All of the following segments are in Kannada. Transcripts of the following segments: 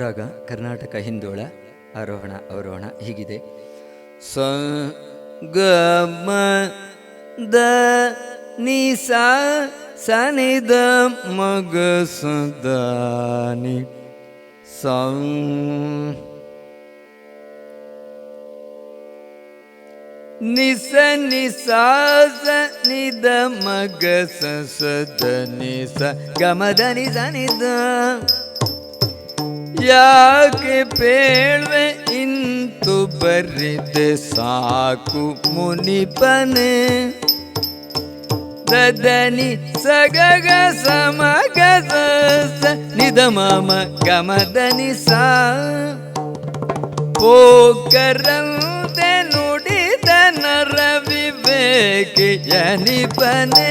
ರಾಗ, ಕರ್ನಾಟಕ ಹಿಂದೋಳ, ಆರೋಹಣ, ಅವರೋಹಣ, ಹೀಗಿದೆ. ಸ ಗ ಮ ದ ನಿ ಸಾ ಸ ನಿ ದ ಮಗ ಸ ದ ನಿ ಸ ನಿಸ ನಿಸಾಸ ನಿದ ಮಗ ಸ ಸ ದ ನಿ ಸ ದ ನಿ ಸ ನಿ ದ ಯಾಕೆ ಬೇಳ್ವೆ ಇಂತು ಬರಿದೆ ಸಾಕು ಮುನಿಪನೆ ದದನಿ ಸಗಗ ಸಮಗ ಮಮ ಗಮದನಿ ಸಾ. ಪೋಕರಂತೆ ನುಡಿದ ನರ ಜನಿ ಜನಿಪನೆ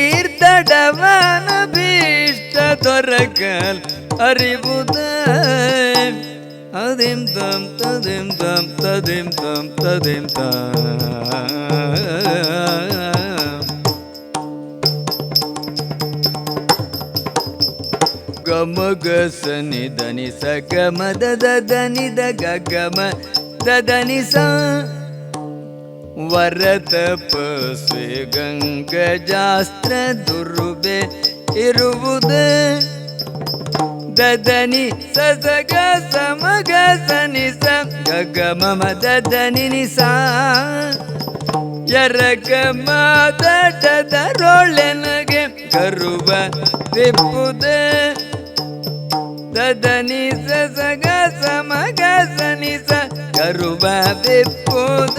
ಈರ್ದಡವನ ಭೀಷ್ಟ ದೊರಕಲ್ ಅರಿಬುದ ಅದಿಂ ತಂ ತದಿಂ ತಂ ತದಿಂ ತಂ ತದಿಂ ತ ಗಮಗ ಸನಿ ಧನಿ ಸ ಗಮ ದದ ಧನಿ ದ ಗಮ ದದನಿ ಸ ವರತಪಸ್ವೆ ಗಂಗ ಜಾಸ್ತ್ರ ದುರ್ಬೆ ಇರುವುದೇ. ದದನಿ ಸಸಗ ಸಮಗ ಸನಿ ಸ ಗಗ ಮಮ ದದನಿ ನಿಸ. ಎರಗ ಮಾದಡದರೊಳೆನಗೆ ಗರುವ ವಿಪ್ಪುದ ದದನಿ ಸಸಗ ಸಮಗ ಸನಿ ಸ கருப விப்போத?